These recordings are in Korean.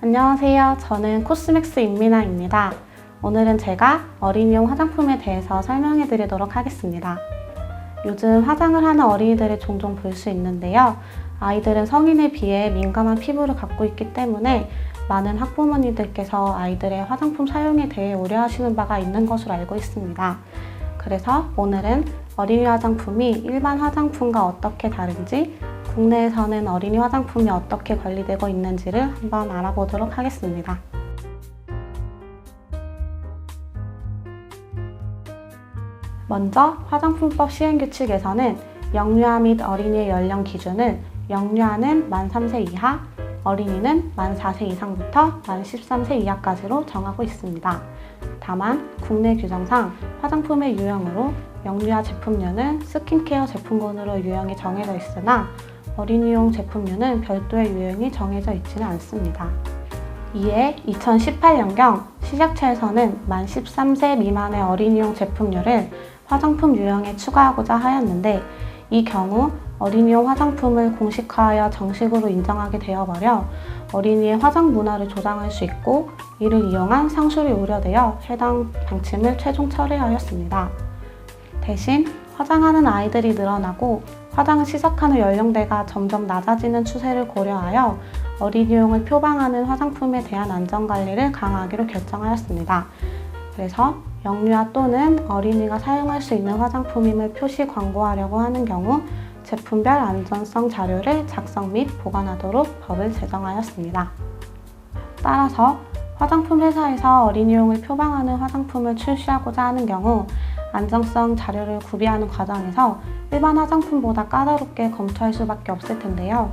안녕하세요. 저는 코스맥스 임민아입니다. 오늘은 제가 어린이용 화장품에 대해서 설명해 드리도록 하겠습니다. 요즘 화장을 하는 어린이들을 종종 볼 수 있는데요. 아이들은 성인에 비해 민감한 피부를 갖고 있기 때문에 많은 학부모님들께서 아이들의 화장품 사용에 대해 우려하시는 바가 있는 것으로 알고 있습니다. 그래서 오늘은 어린이 화장품이 일반 화장품과 어떻게 다른지, 국내에서는 어린이 화장품이 어떻게 관리되고 있는지를 한번 알아보도록 하겠습니다. 먼저 화장품법 시행규칙에서는 영유아 및 어린이의 연령 기준을 영유아는 만 3세 이하, 어린이는 만 4세 이상부터 만 13세 이하까지로 정하고 있습니다. 다만 국내 규정상 화장품의 유형으로 영유아 제품류는 스킨케어 제품군으로 유형이 정해져 있으나 어린이용 제품류는 별도의 유형이 정해져 있지는 않습니다. 이에 2018년경 식약처에서는 만 13세 미만의 어린이용 제품류를 화장품 유형에 추가하고자 하였는데 이 경우 어린이용 화장품을 공식화하여 정식으로 인정하게 되어버려 어린이의 화장 문화를 조장할 수 있고 이를 이용한 상술이 우려되어 해당 방침을 최종 철회하였습니다. 대신 화장하는 아이들이 늘어나고 화장을 시작하는 연령대가 점점 낮아지는 추세를 고려하여 어린이용을 표방하는 화장품에 대한 안전관리를 강화하기로 결정하였습니다. 그래서 영유아 또는 어린이가 사용할 수 있는 화장품임을 표시 광고하려고 하는 경우 제품별 안전성 자료를 작성 및 보관하도록 법을 제정하였습니다. 따라서 화장품 회사에서 어린이용을 표방하는 화장품을 출시하고자 하는 경우 안정성 자료를 구비하는 과정에서 일반 화장품보다 까다롭게 검토할 수밖에 없을 텐데요.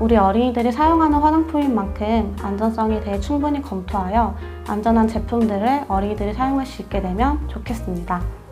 우리 어린이들이 사용하는 화장품인 만큼 안전성에 대해 충분히 검토하여 안전한 제품들을 어린이들이 사용할 수 있게 되면 좋겠습니다.